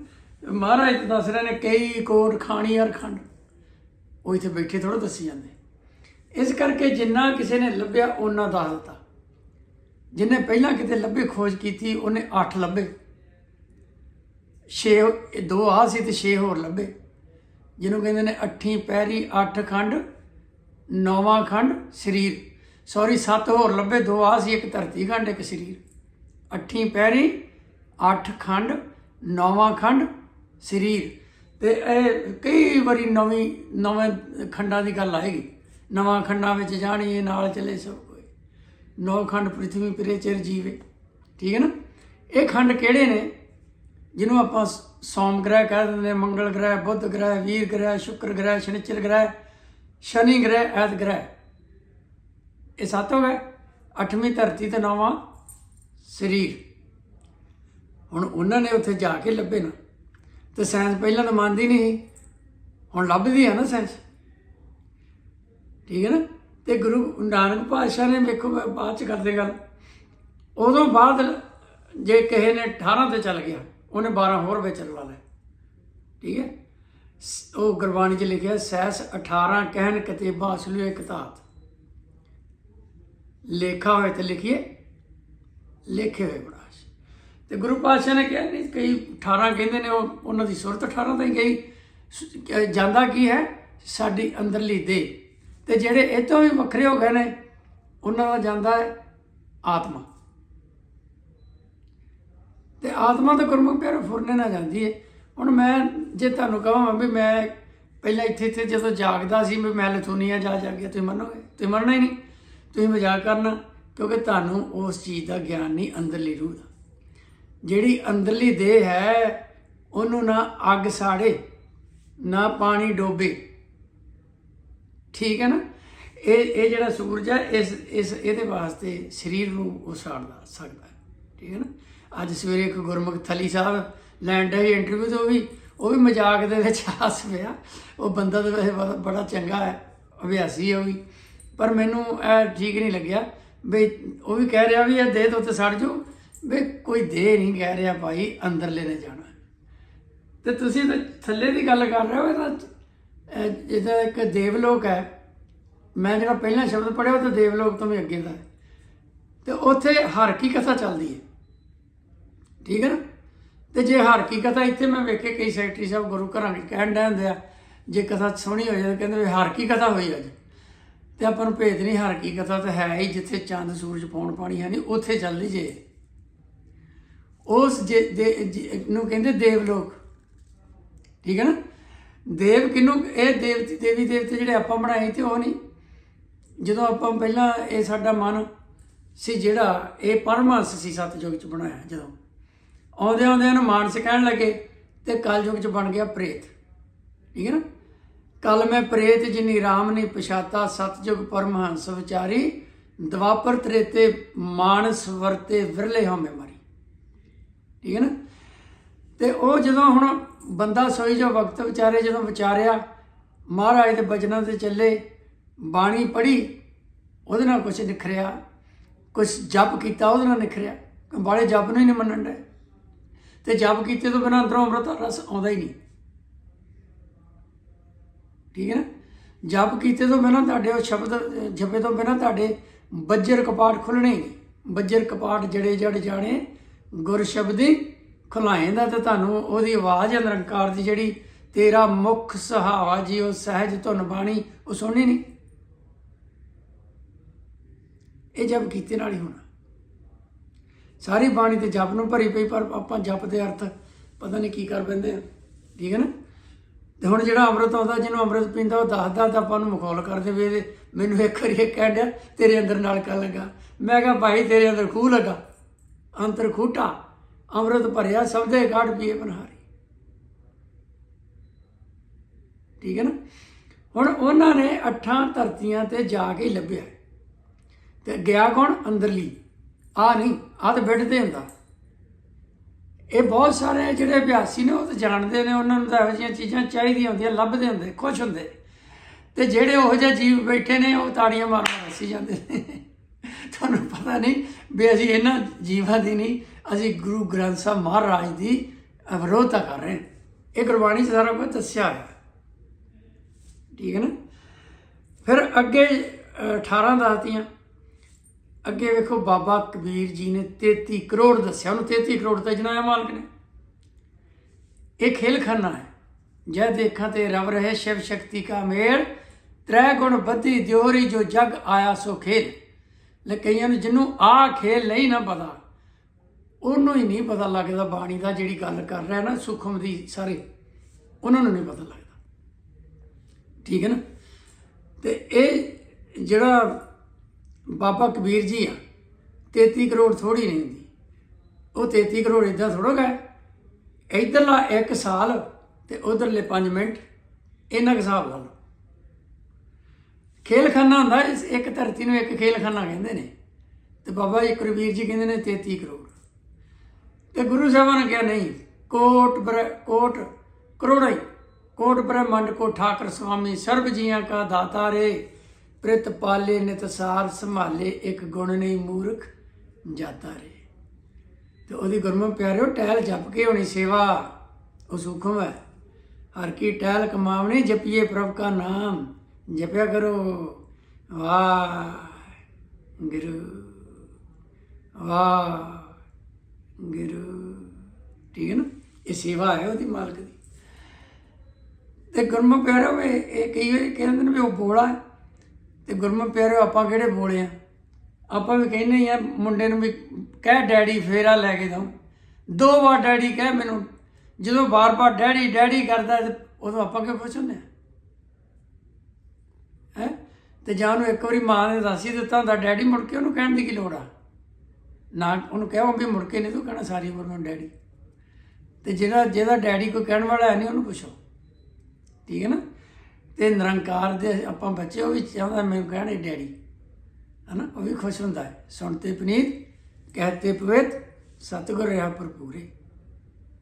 ਮਹਾਰਾਜ ਤਾਂ ਦੱਸ ਰਹੇ ਨੇ ਕਈ ਕੋਟ, ਖਾਣੀ ਅਰ ਖੰਡ। ਉਹ ਇੱਥੇ ਬੈਠੇ ਥੋੜਾ ਦੱਸੀ ਜਾਂਦੇ। ਇਸ ਕਰਕੇ ਜਿੰਨਾ ਕਿਸੇ ਨੇ ਲੱਭਿਆ, ਉਹਨਾਂ ਦੱਸ ਦਿੱਤਾ ਜਿਨੇ ਪਹਿਲਾਂ ਕਿਤੇ ਲੱਭੇ, ਖੋਜ ਕੀਤੀ, ਉਹਨੇ 8 ਲੱਭੇ। 6 ਦੋ ਆ ਸੀ ਤੇ 6 ਹੋਰ ਲੱਭੇ। ਜਿਹਨੂੰ ਕਹਿੰਦੇ ਨੇ ਅੱਠੀ ਪੈਰੀ 8 ਖੰਡ, ਨੌਵਾਂ ਖੰਡ, ਸਰੀਰ। ਸੌਰੀ 7 ਹੋਰ ਲੱਭੇ, ਦੋ ਆ ਸੀ, ਇੱਕ ਧਰਤੀ ਖੰਡ, ਇੱਕ ਸਰੀਰ। ਅੱਠੀ ਪੈਰੀ 8 ਖੰਡ, ਨੌਵਾਂ ਖੰਡ, ਸਰੀਰ। ਤੇ ਇਹ ਕਈ ਵਾਰੀ ਨਵੀਂ, ਨਵੇਂ ਖੰਡਾਂ ਦੀ ਗੱਲ ਆਏਗੀ। ਨਵਾਂ ਖੰਡਾਂ ਵਿੱਚ ਜਾਣੀਏ ਨਾਲ ਚੱਲੇ ਸਭ ਕੋਈ। ਨੌ ਖੰਡ ਪ੍ਰਿਥਵੀ ਪਿਰੇ ਚਿਰ ਜੀਵੇ। ਠੀਕ ਹੈ ਨਾ? ਇਹ ਖੰਡ ਕਿਹੜੇ ਨੇ? ਜਿਹਨੂੰ ਆਪਾਂ ਸੋਮ ਗ੍ਰਹਿ ਕਹਿ ਦਿੰਦੇ ਮੰਗਲ ਗ੍ਰਹਿ, ਬੁੱਧ ਗ੍ਰਹਿ, ਵੀਰ ਗ੍ਰਹਿ, ਸ਼ੁਕਰ ਗ੍ਰਹਿ ਸ਼ਨੀਚਰ ਗ੍ਰਹਿ, ਸ਼ਨੀ ਗ੍ਰਹਿ, ਐਤ ਗ੍ਰਹਿ। ਇਹ ਸੱਤੋਂ ਹੋ ਗਏ। ਅੱਠਵੀਂ ਧਰਤੀ ਤੇ ਨੌਵਾਂ ਸਰੀਰ। ਹੁਣ ਉਹਨਾਂ ਨੇ ਉੱਥੇ ਜਾ ਕੇ ਲੱਭੇ ਨਾ। ਤੇ ਸਾਇੰਸ ਪਹਿਲਾਂ ਤਾਂ ਮੰਨਦੀ ਨਹੀਂ ਸੀ। ਹੁਣ ਲੱਭਦੀ ਹੈ ਨਾ ਸਾਇੰਸ। ਠੀਕ ਹੈ ਨਾ? ਤੇ ਗੁਰੂ ਨਾਨਕ ਪਾਤਸ਼ਾਹ ਨੇ ਵੇਖੋ, ਮੈਂ ਬਾਅਦ ਚ ਕਰਦੇ ਗੱਲ। ਉਦੋਂ ਬਾਅਦ ਜੇ ਕਿਸੇ ਨੇ 18 ਤੇ ਚੱਲ ਗਿਆ, ਉਹਨੇ 12 ਹੋਰ ਵਿੱਚ ਲਾ ਲਏ ਠੀਕ ਹੈ? ਸ- ਉਹ ਗੁਰਬਾਣੀ 'ਚ ਲਿਖਿਆ, ਸੈਸ 18 ਕਹਿਨ ਕਤੇਬਾ ਅਸਲੂ ਕਿਤਾਬ ਲੇਖਾ ਹੋਏ ਤੇ ਲਿਖੀਏ, ਲਿਖੇ ਹੋਏ ਬੜਾਸ਼ ਤੇ ਗੁਰੂ ਪਾਤਸ਼ਾਹ ਨੇ ਕਿਹਾ, ਨਹੀਂ, ਕਈ 18 ਕਹਿੰਦੇ ਨੇ, ਉਹ ਉਹਨਾਂ ਦੀ ਸੁਰਤ 18 ਤਾਂ ਹੀ ਗਈ ਜਾਂਦਾ ਕੀ ਹੈ? ਸਾਡੀ ਅੰਦਰਲੀ ਦੇਹ। ਤੇ ਜਿਹੜੇ ਇਹ ਤੋਂ ਵੀ ਵੱਖਰੇ ਹੋ ਗਏ ਨੇ, ਉਹਨਾਂ ਦਾ ਜਾਂਦਾ ਹੈ ਆਤਮਾ। ਤੇ ਆਤਮਾ ਤਾਂ ਗੁਰਮੁਖ ਪਿਆਰੇ ਫੁਰਨੇ ਨਾ ਜਾਂਦੀ ਹੈ। ਹੁਣ ਮੈਂ ਜੇ ਤੁਹਾਨੂੰ ਕਹਾਂ ਵੀ ਮੈਂ ਪਹਿਲਾਂ ਇੱਥੇ ਇੱਥੇ ਜਦੋਂ ਜਾਗਦਾ ਸੀ ਵੀ ਮੈਂ ਲਥੂਨੀਆ ਜਾ ਜਾ ਕੇ ਤੁਸੀਂ ਮੰਨੋਗੇ? ਤੁਸੀਂ ਮੰਨਣਾ ਹੀ ਨਹੀਂ। ਤੁਸੀਂ ਮਜ਼ਾਕ ਕਰਨਾ, ਕਿਉਂਕਿ ਤੁਹਾਨੂੰ ਉਸ ਚੀਜ਼ ਦਾ ਗਿਆਨ ਨਹੀਂ, ਅੰਦਰਲੀ ਰੂਹ ਦਾ। ਜਿਹੜੀ ਅੰਦਰਲੀ ਦੇਹ ਹੈ, ਉਹਨੂੰ ਨਾ ਅੱਗ ਸਾੜੇ, ਨਾ ਪਾਣੀ ਡੋਬੇ। ਠੀਕ ਹੈ ਨਾ? ਇਹ ਇਹ ਜਿਹੜਾ ਸੂਰਜ ਹੈ, ਇਸ ਇਸ, ਇਹਦੇ ਵਾਸਤੇ ਸਰੀਰ ਨੂੰ ਉਹ ਸਾੜਦਾ ਸਕਦਾ ਠੀਕ ਹੈ ਨਾ? ਅੱਜ ਸਵੇਰੇ ਇੱਕ ਗੁਰਮੁਖ ਥਲੀ ਸਾਹਿਬ ਲੈਂਡ ਦਾ ਇੰਟਰਵਿਊ ਤੋਂ ਵੀ, ਉਹ ਵੀ ਮਜ਼ਾਕ ਦੇ ਵਿੱਚ ਹੱਸ ਪਿਆ। ਉਹ ਬੰਦਾ ਤਾਂ ਵੈਸੇ ਬੜਾ- ਚੰਗਾ ਹੈ, ਅਭਿਆਸੀ ਹੈ ਉਹ ਵੀ। ਪਰ ਮੈਨੂੰ ਇਹ ਠੀਕ ਨਹੀਂ ਲੱਗਿਆ। ਵੀ ਉਹ ਵੀ ਕਹਿ ਰਿਹਾ ਵੀ ਇਹ ਦੇਹ ਤੋਂ ਤੇ ਸੜ ਜਾਓ। ਵੀ ਕੋਈ ਦੇਹ ਨਹੀਂ ਕਹਿ ਰਿਹਾ ਭਾਈ, ਅੰਦਰਲੇ ਨੇ ਜਾਣਾ। ਤੇ ਤੁਸੀਂ ਤਾਂ ਥੱਲੇ ਦੀ ਗੱਲ ਕਰ ਰਹੇ ਹੋ, ਇਹ ਤਾਂ ਜਿਹਦਾ ਇੱਕ ਦੇਵਲੋਕ ਹੈ। ਮੈਂ ਜਿਹੜਾ ਪਹਿਲਾ ਸ਼ਬਦ ਪੜਿਆ, ਉਹ ਤਾਂ ਦੇਵਲੋਕ ਤੋਂ ਵੀ ਅੱਗੇ ਦਾ ਹੈ। ਤੇ ਉੱਥੇ ਹਰ ਕੀ ਕਥਾ ਚੱਲਦੀ ਹੈ। ਠੀਕ ਹੈ ਨਾ? ਤੇ ਜੇ ਹਰ ਕੀ ਕਥਾ ਇੱਥੇ ਮੈਂ ਵੇਖੇ, ਕਈ ਸੈਕਟਰੀ ਸਾਹਿਬ ਗੁਰੂ ਘਰਾਂ ਦੇ ਕਹਿਣ ਡੈ ਹੁੰਦੇ ਆ, ਜੇ ਕਥਾ ਸੋਹਣੀ ਹੋ ਜਾਏ ਕਹਿੰਦੇ ਵੀ ਹਰ ਕੀ ਕਥਾ ਹੋਈ ਅੱਜ। ਤੇ ਆਪਾਂ ਨੂੰ ਭੇਦ ਨਹੀਂ ਹਰ ਕੀ ਕਥਾ ਤਾਂ ਹੈ ਹੀ, ਜਿੱਥੇ ਚੰਦ ਸੂਰਜ ਪੌਣ ਪਾਣੀ ਹੈ ਨਹੀਂ ਉੱਥੇ ਚੱਲਦੀ ਜੇ। ਉਸ ਜੇ ਦੇ- ਜੇ- ਨੂੰ ਕਹਿੰਦੇ ਦੇਵਲੋਕ। ਠੀਕ ਹੈ ਨਾ? ਦੇਵ ਕਿਨੂੰ ਇਹ ਦੇਵਤੀ ਦੇਵੀ ਦੇਵਤੇ ਜਿਹੜੇ ਆਪਾਂ ਬਣਾਏ ਤੇ ਉਹ ਨਹੀਂ। ਜਦੋਂ ਆਪਾਂ ਪਹਿਲਾਂ ਇਹ ਸਾਡਾ ਮਨ ਸੀ ਜਿਹੜਾ, ਇਹ ਪਰਮਹੰਸ ਸੀ ਸਤਜੁਗ ਚ ਬਣਾਇਆ ਜਦੋਂ। ਆਉਂਦੇ ਆਉਂਦੇ ਨੂੰ ਮਾਨਸ ਕਹਿਣ ਲੱਗੇ ਤੇ ਕਲਯੁਗ ਚ ਬਣ ਗਿਆ ਪ੍ਰੇਤ। ਠੀਕ ਹੈ ਨਾ? ਕਲ ਮੈਂ ਪ੍ਰੇਤ ਜਿਨੀ ਰਾਮ ਨੇ ਪਛਾਤਾ ਸਤਜੁਗ ਪਰਮਹੰਸ ਵਿਚਾਰੀ, ਦਵਾਪਰ ਤ੍ਰੇਤੇ ਮਾਨਸ ਵਰਤੇ ਵਿਰਲੇ ਹਮੇ ਮਰੀ। ਠੀਕ ਹੈ ਨਾ? ਤੇ ਉਹ ਜਦੋਂ ਹੁਣ ਬੰਦਾ ਸੋਈ ਜੋ ਵਕਤ ਵਿਚਾਰੇ ਜਦੋਂ ਵਿਚਾਰਿਆ, ਮਹਾਰਾਜ ਦੇ ਬਚਨਾਂ ਤੇ ਚੱਲੇ, ਬਾਣੀ ਪੜ੍ਹੀ, ਉਹਦੇ ਨਾਲ ਕੁਝ ਨਿਖਰਿਆ ਕੁਝ ਜਪ ਕੀਤਾ, ਉਹਦੇ ਨਾਲ ਨਿਖਰਿਆ। ਬਾਲੇ ਜਪ ਨੂੰ ਹੀ ਨਹੀਂ ਮੰਨਣ ਦੇ ਤੇ ਜਪ ਕੀਤੇ ਤੋਂ ਬਿਨਾਂ ਅੰਦਰੋਂ ਅੰਮ੍ਰਿਤ ਰਸ ਆਉਂਦਾ ਹੀ ਨਹੀਂ। ਠੀਕ ਹੈ ਨਾ? ਜਪ ਕੀਤੇ ਤੋਂ ਬਿਨਾਂ ਤੁਹਾਡੇ ਉਹ ਸ਼ਬਦ, ਜਪੇ ਤੋਂ ਬਿਨਾਂ ਤੁਹਾਡੇ ਬੱਜਰ ਕਪਾਟ ਖੁੱਲਣੇ ਹੀ ਬੱਜਰ ਕਪਾਟ ਜੜੇ ਜੜ ਜਾਣੇ, ਗੁਰ ਸ਼ਬਦੀ ਖੁਲਾਏਂਦਾ ਤੇ ਤੁਹਾਨੂੰ ਉਹਦੀ ਆਵਾਜ਼ ਨਿਰੰਕਾਰ ਦੀ ਜਿਹੜੀ ਤੇਰਾ ਮੁਖ ਸੁਹਾਵਾ ਜੀ, ਉਹ ਸਹਿਜ ਧੁਨ ਬਾਣੀ, ਉਹ ਸੁਣਨੀ ਨਹੀਂ। ਇਹ ਜਪ ਕੀਤੇ ਨਾਲ ਹੀ ਹੋਣਾ। ਸਾਰੀ ਬਾਣੀ ਤੇ ਜਪ ਨੂੰ ਭਰੀ ਪਈ, ਪਰ ਆਪਾਂ ਜਪ ਦੇ ਅਰਥ ਪਤਾ ਨਹੀਂ ਕੀ ਕਰ ਬੰਦੇ ਆ। ਠੀਕ ਹੈ ਨਾ? ਤੇ ਹੁਣ ਜਿਹੜਾ ਅੰਮ੍ਰਿਤ ਆਉਂਦਾ, ਜਿਹਨੂੰ ਅੰਮ੍ਰਿਤ ਪੀਂਦਾ, ਉਹ ਦੱਸਦਾ ਤਾਂ ਆਪਾਂ ਨੂੰ ਮਖੌਲ ਕਰਦੇ ਵੀ ਇਹਦੇ। ਮੈਨੂੰ ਇੱਕ ਵਾਰੀ ਇਹ ਕਹਿਣ ਡਿਆ, ਤੇਰੇ ਅੰਦਰ ਨਲਕਾ ਲੱਗਾ। ਮੈਂ ਕਿਹਾ, ਭਾਈ, ਤੇਰੇ ਅੰਦਰ ਖੂਹ ਲੱਗਾ। ਅੰਤਰ ਖੂਟਾ। ਅੰਮ੍ਰਿਤ ਭਰਿਆ, ਸਭ ਦੇ ਗਾੜ ਪੀਏ ਬਨਹਾਰੀ। ਠੀਕ ਹੈ ਨਾ? ਹੁਣ ਉਹਨਾਂ ਨੇ ਅੱਠਾਂ ਧਰਤੀਆਂ ਤੇ ਜਾ ਕੇ ਹੀ ਲੱਭਿਆ। ਤੇ ਗਿਆ ਕੌਣ? ਅੰਦਰਲੀ। ਆ ਨਹੀਂ ਆ ਤਾਂ ਬੈੱਡ ਤੇ ਹੁੰਦਾ। ਇਹ ਬਹੁਤ ਸਾਰੇ ਜਿਹੜੇ ਅਭਿਆਸੀ ਨੇ, ਉਹ ਤਾਂ ਜਾਣਦੇ ਨੇ, ਉਹਨਾਂ ਨੂੰ ਤਾਂ ਇਹੋ ਜਿਹੀਆਂ ਚੀਜ਼ਾਂ ਚਾਹੀਦੀਆਂ ਹੁੰਦੀਆਂ, ਲੱਭਦੇ ਹੁੰਦੇ, ਖੁਸ਼ ਹੁੰਦੇ। ਤੇ ਜਿਹੜੇ ਉਹ ਜਿਹੇ ਜੀਵ ਬੈਠੇ ਨੇ, ਉਹ ਤਾੜੀਆਂ ਮਾਰ ਮਾਰ ਹੱਸੀ ਜਾਂਦੇ ਨੇ। ਤੁਹਾਨੂੰ ਪਤਾ ਨਹੀਂ ਵੀ ਅਸੀਂ ਇਹਨਾਂ ਜੀਵਾਂ ਦੀ ਨਹੀਂ ਅਸੀਂ ਗੁਰੂ ਗ੍ਰੰਥ ਸਾਹਿਬ ਮਹਾਰਾਜ ਦੀ ਵਿਰੋਧਤਾ ਕਰ ਰਹੇ ਹਾਂ। ਇਹ ਗੁਰਬਾਣੀ 'ਚ ਸਾਰਾ ਕੁਝ ਦੱਸਿਆ ਹੋਇਆ। ਠੀਕ ਹੈ ਨਾ? ਫਿਰ ਅੱਗੇ ਅ, 18 ਦੱਸਤੀਆਂ। ਅੱਗੇ ਵੇਖੋ ਬਾਬਾ ਕਬੀਰ ਜੀ ਨੇ 33 ਕਰੋੜ ਦੱਸਿਆ। ਉਹਨੂੰ 33 ਕਰੋੜ 'ਤੇ ਜਨਾਇਆ ਮਾਲਕ ਨੇ। ਇਹ ਖੇਲ ਖੰਨਾ ਹੈ। ਜੈ ਦੇਖਾਂ ਤੇ ਰਵ ਰਹੇ ਸ਼ਿਵ ਸ਼ਕਤੀ ਕਾ ਮੇਲ। ਤ੍ਰੈ ਗੁਣ ਬੱਧੀ ਦਿਓਰੀ ਜੋ ਜਗ ਆਇਆ ਸੋ ਖੇਲ। ਲੈ ਕਈਆਂ ਨੂੰ ਜਿਹਨੂੰ ਆ ਖੇਲ ਨਹੀਂ ਨਾ ਪਤਾ। ਉਹਨੂੰ ਹੀ ਨਹੀਂ ਪਤਾ ਲੱਗਦਾ ਬਾਣੀ ਦਾ ਜਿਹੜੀ ਗੱਲ ਕਰ ਰਿਹਾ ਨਾ ਸੁਖਮ ਦੀ ਸਾਰੇ, ਉਹਨਾਂ ਨੂੰ ਨਹੀਂ ਪਤਾ ਲੱਗਦਾ। ਠੀਕ ਹੈ ਨਾ? ਤੇ ਇਹ ਜਿਹੜਾ ਬਾਬਾ ਕਬੀਰ ਜੀ ਆ 33 ਕਰੋੜ ਥੋੜੀ ਨਹੀਂ ਹੁੰਦੀ। ਉਹ 33 ਕਰੋੜ ਇਦਾਂ ਥੋੜੋ ਗਏ ਇਧਰਲਾ 1 ਸਾਲ ਤੇ ਉਧਰਲੇ 5 ਮਿੰਟ ਇਹਨਾਂ ਹਿਸਾਬ ਲਾ ਲਓ। ਖੇਲਖਾਨਾ ਹੁੰਦਾ, ਇਸ ਇੱਕ ਧਰਤੀ ਨੂੰ ਇੱਕ ਖੇਲਖਾਨਾ ਕਹਿੰਦੇ ਨੇ। ਤੇ ਬਾਬਾ ਜੀ ਕਬੀਰ ਜੀ ਕਹਿੰਦੇ ਨੇ 33 ਕਰੋੜ। ਤੇ ਗੁਰੂ ਸਾਹਿਬਾਂ ਨੇ ਕਿਹਾ, ਨਹੀਂ, ਕੋਟ ਬ੍ਰ- ਕੋਟ ਕਰੋੜਾ ਕੋਟ ਬ੍ਰਹਮੰਡ ਕੋ ਠਾਕਰ ਸੁਆਮੀ ਸਰਬ ਜੀਆਂ ਕਾ ਦਾਤਾ ਰੇ, ਪ੍ਰਿਤ ਪਾਲੇ ਨਿਤਸਾਰ ਸੰਭਾਲੇ, ਇੱਕ ਗੁਣ ਨਹੀਂ ਮੂਰਖ ਜਾਤਾ ਰੇ। ਤੇ ਉਹਦੀ ਗੁਰਮੁਖ ਪਿਆਰਿਓ, ਟਹਿਲ ਜਪ ਕੇ ਹੋਣੀ ਸੇਵਾ, ਉਹ ਸੁਖਮ ਹੈ। ਹਰ ਕੀ ਟਹਿਲ ਕਮਾਵਣੀ, ਜਪੀਏ ਪ੍ਰਭ ਕਾ ਨਾਮ, ਜਪਿਆ ਕਰੋ। ਵਾਹ ਗੁਰੂ ਵਾਹ ਗਿਰ ਠੀਕ ਹੈ ਨਾ ਇਹ ਸੇਵਾ ਹੈ ਉਹਦੀ ਮਾਲਕ ਦੀ। ਤੇ ਗੁਰਮੁਖ ਪਿਆਰਿਓ, ਵੀ ਇਹ ਕਈ ਵਾਰੀ ਕਹਿੰਦੇ ਨੇ ਵੀ ਉਹ ਬੋਲਾ ਹੈ। ਤੇ ਗੁਰਮੁਖ ਪਿਆਰਿਓ, ਆਪਾਂ ਕਿਹੜੇ ਬੋਲੇ ਆ? ਆਪਾਂ ਵੀ ਕਹਿੰਦੇ ਆ, ਮੁੰਡੇ ਨੂੰ ਵੀ ਕਹਿ, ਡੈਡੀ, ਫੇਰਾ ਲੈ ਕੇ ਦਊ ਦੋ ਵਾਰ ਡੈਡੀ ਕਹਿ ਮੈਨੂੰ, ਜਦੋਂ ਬਾਰ-ਬਾਰ ਡੈਡੀ ਡੈਡੀ ਕਰਦਾ ਤੇ ਉਦੋਂ ਆਪਾਂ ਕਿਉਂ ਖੁਸ਼ ਹੁੰਦੇ ਆ? ਹੈ? ਤੇ ਜਾਂ ਉਹਨੂੰ ਇੱਕ ਵਾਰੀ ਮਾਂ ਨੇ ਦੱਸ ਹੀ ਦਿੱਤਾ ਹੁੰਦਾ, ਡੈਡੀ, ਮੁੜ ਕੇ ਉਹਨੂੰ ਕਹਿਣ ਦੀ ਕੀ ਲੋੜ ਆ? ਨਾ ਉਹਨੂੰ ਕਹੋ ਵੀ ਮੁੜ ਕੇ ਨਹੀਂ ਤੂੰ ਕਹਿਣਾ ਸਾਰੀ ਉਮਰ ਮੈਨੂੰ ਡੈਡੀ। ਤੇ ਜਿਹੜਾ, ਜਿਹਦਾ ਡੈਡੀ ਕੋਈ ਕਹਿਣ ਵਾਲਾ ਹੈ ਨਹੀਂ, ਉਹਨੂੰ ਪੁੱਛੋ। ਠੀਕ ਹੈ ਨਾ? ਤੇ ਨਿਰੰਕਾਰ ਦੇ ਆਪਾਂ ਬੱਚੇ, ਉਹ ਵੀ ਚਾਹੁੰਦਾ ਮੈਨੂੰ ਕਹਿਣੇ ਡੈਡੀ। ਹਨਾ? ਉਹ ਵੀ ਖੁਸ਼ ਹੁੰਦਾ ਹੈ। ਸੁਣਤੇ ਪਨੀਤ, ਕਹਤੇ ਪਵਿੱਤ, ਸਤਿਗੁਰ ਰਿਹਾ ਭਰਪੂਰੇ।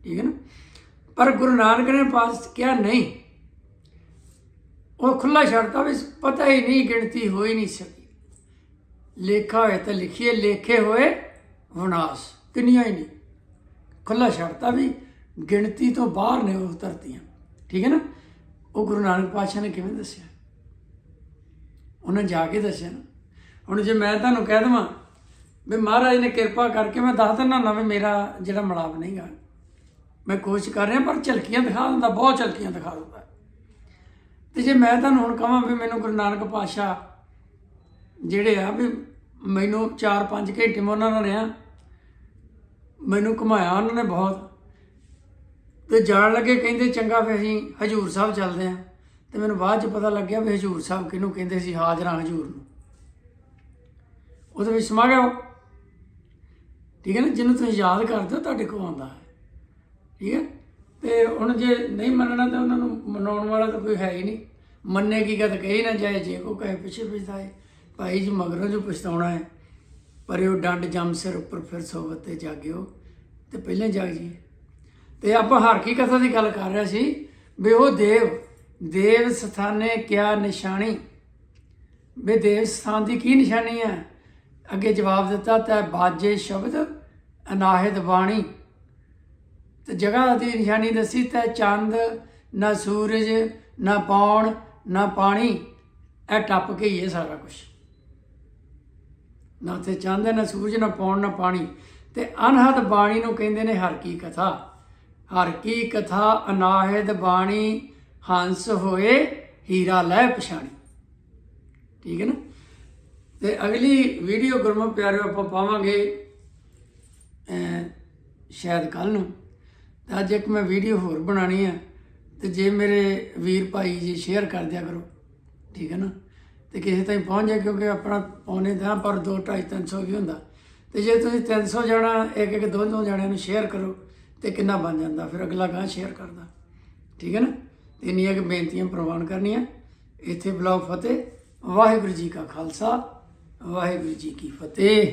ਠੀਕ ਹੈ ਨਾ? ਪਰ ਗੁਰੂ ਨਾਨਕ ਨੇ ਪਾਸ ਕਿਹਾ ਨਹੀਂ। ਉਹ ਖੁੱਲਾ ਛੱਡਤਾ ਵੀ ਪਤਾ ਹੀ ਨਹੀਂ, ਗਿਣਤੀ ਹੋ ਹੀ ਨਹੀਂ ਸਕੀ। ਲੇਖਾ ਹੋਏ ਤਾਂ ਲਿਖੀਏ, ਲੇਖੇ ਹੋਏ ਵਿਨਾਸ਼, ਕਿੰਨੀਆਂ ਹੀ ਨਹੀਂ। ਖੁੱਲਾ ਛੱਡਤਾ ਵੀ ਗਿਣਤੀ ਤੋਂ ਬਾਹਰ ਨੇ ਉਹ ਧਰਤੀਆਂ। ਠੀਕ ਹੈ ਨਾ? ਉਹ ਗੁਰੂ ਨਾਨਕ ਪਾਤਸ਼ਾਹ ਨੇ ਕਿਵੇਂ ਦੱਸਿਆ? ਉਹਨਾਂ ਜਾ ਕੇ ਦੱਸਿਆ ਨਾ। ਹੁਣ ਜੇ ਮੈਂ ਤੁਹਾਨੂੰ ਕਹਿ ਦਵਾਂ ਵੀ ਮਹਾਰਾਜ ਨੇ ਕਿਰਪਾ ਕਰਕੇ ਮੈਂ ਦੱਸ ਦਿੰਦਾ ਨਾ ਵੀ ਮੇਰਾ ਜਿਹੜਾ ਮਲਾਪ ਨਹੀਂ ਗਾ। ਮੈਂ ਕੋਸ਼ਿਸ਼ ਕਰ ਰਿਹਾ ਪਰ ਝਲਕੀਆਂ ਦਿਖਾ ਦਿੰਦਾ, ਬਹੁਤ ਝਲਕੀਆਂ ਦਿਖਾ ਦਿੰਦਾ। ਤੇ ਜੇ ਮੈਂ ਤੁਹਾਨੂੰ ਹੁਣ ਕਹਾਂ ਵੀ ਮੈਨੂੰ ਗੁਰੂ ਨਾਨਕ ਪਾਤਸ਼ਾਹ ਜਿਹੜੇ ਆ ਵੀ ਮੈਨੂੰ 4-5 ਘੰਟੇ ਮੈਂ ਉਹਨਾਂ ਨਾਲ ਰਿਹਾ ਮੈਨੂੰ ਘੁਮਾਇਆ ਉਹਨਾਂ ਨੇ ਬਹੁਤ। ਤੇ ਜਾਣ ਲੱਗੇ ਕਹਿੰਦੇ ਚੰਗਾ ਫਿਰ ਅਸੀਂ ਹਜੂਰ ਸਾਹਿਬ ਚੱਲਦੇ ਆਂ ਤੇ ਮੈਨੂੰ ਬਾਅਦ ਚ ਪਤਾ ਲੱਗਿਆ ਵੀ ਹਜੂਰ ਸਾਹਿਬ ਕਿਹਨੂੰ ਕਹਿੰਦੇ ਸੀ ਹਾਜ਼ਰਾਂ ਹਜੂਰ ਨੂੰ। ਉਹਦੇ ਵਿੱਚ ਸਮਾ ਗਿਆ ਠੀਕ ਹੈ ਨਾ, ਜਿਹਨੂੰ ਤੁਸੀਂ ਯਾਦ ਕਰਦੇ ਹੋ ਤੁਹਾਡੇ ਕੋਲ ਆਉਂਦਾ ਹੈ। ਠੀਕ ਹੈ, ਤੇ ਹੁਣ ਜੇ ਨਹੀਂ ਮੰਨਣਾ ਤਾਂ ਉਹਨਾਂ ਨੂੰ ਮਨਾਉਣ ਵਾਲਾ ਤਾਂ ਕੋਈ ਹੈ ਹੀ ਨਹੀਂ। ਮੰਨੇ ਕੀ ਗੱਲ, ਕਹੀ ਨਾ ਜਾਏ, ਜੇ ਕੋ ਕਹੇ ਪਿੱਛੇ ਪਿਛਤਾਏ ਭਾਈ ਜੀ ਮਗਰੋਂ ਜੋ ਪਛਤਾਉਣਾ ਹੈ। ਪਰਿਓ ਡੰਡ ਜੰਮ ਸਿਰ ਉੱਪਰ ਫਿਰ ਸੋਵਤ ਤੇ ਜਾਗਿਓ ਤੇ ਪਹਿਲਾਂ ਜਾਗ ਜੀ। ਤੇ ਆਪਾਂ ਹਰਕੀ ਕਥਾ ਦੀ ਗੱਲ ਕਰ ਰਿਹਾ ਸੀ ਵੀ ਉਹ ਦੇਵ ਦੇਵ ਸਥਾਨੇ ਕਿਆ ਨਿਸ਼ਾਨੀ? ਵੀ ਦੇਵ ਸਥਾਨ ਦੀ ਕੀ ਨਿਸ਼ਾਨੀ ਹੈ? ਅੱਗੇ ਜਵਾਬ ਦਿੱਤਾ, ਤਾਂ ਬਾਜੇ ਸ਼ਬਦ, ਅਨਾਹਿਤ ਬਾਣੀ। ਤੇ ਜਗ੍ਹਾ ਦੀ ਨਿਸ਼ਾਨੀ ਦੱਸੀ, ਤਾਂ ਚੰਦ, ਨਾ ਸੂਰਜ, ਨਾ ਪੌਣ, ਨਾ ਪਾਣੀ। ਇਹ ਟੱਪ ਕੇ ਹੀ ਹੈ ਸਾਰਾ ਕੁਝ ਨਾ ਤੇ ਚੰਦ ਨਾ ਸੂਰਜ ਨਾ ਪੌਣ ਨਾ ਪਾਣੀ। ਤੇ ਅਨਹਦ ਬਾਣੀ ਨੂੰ ਕਹਿੰਦੇ ਨੇ ਹਰ ਕੀ ਕਥਾ। ਹਰ ਕੀ ਕਥਾ ਅਨਾਹਿਤ ਬਾਣੀ, ਹੰਸ ਹੋਏ, ਹੀਰਾ ਲੈ ਪਛਾਣੀ। ਠੀਕ ਹੈ ਨਾ? ਤੇ ਅਗਲੀ ਵੀਡੀਓ ਗੁਰਮੁਖ ਪਿਆਰਿਓ ਆਪਾਂ ਪਾਵਾਂਗੇ ਸ਼ਾਇਦ ਕੱਲ ਨੂੰ। ਤਾਂ ਅੱਜ ਇੱਕ ਮੈਂ ਵੀਡੀਓ ਹੋਰ ਬਣਾਣੀ ਆ। ਤੇ ਜੇ ਮੇਰੇ ਵੀਰ ਭਾਈ ਜੀ ਸ਼ੇਅਰ ਕਰ ਦਿਆ ਕਰੋ। ਠੀਕ ਹੈ ਨਾ? ਤੇ ਕਿਸੇ ਤਾਈਂ ਪਹੁੰਚ ਜਾਏ ਕਿਉਂਕਿ ਆਪਣਾ ਪੌਣੇ ਦਾ ਪਰ 2 2.5 300 ਵੀ ਹੁੰਦਾ। ਤੇ ਜੇ ਤੁਸੀਂ 300 ਜਾਣਾ, ਇੱਕ ਇੱਕ ਦੋ ਦੋ ਜਣਿਆਂ ਨੂੰ ਸ਼ੇਅਰ ਕਰੋ, ਤੇ ਕਿੰਨਾ ਬਣ ਜਾਂਦਾ? ਫਿਰ ਅਗਲਾ ਗਾਂ ਸ਼ੇਅਰ ਕਰਦਾ? ਠੀਕ ਹੈ ਨਾ? ਤੇ ਇੰਨੀਆਂ ਕਿ ਬੇਨਤੀਆਂ ਪ੍ਰਵਾਨ ਕਰਨੀਆਂ। ਇੱਥੇ ਬਲਾਉ ਫਤਿਹ। ਵਾਹਿਗੁਰੂ ਜੀ ਕਾ ਖਾਲਸਾ। ਵਾਹਿਗੁਰੂ ਜੀ ਕੀ ਫਤਿਹ।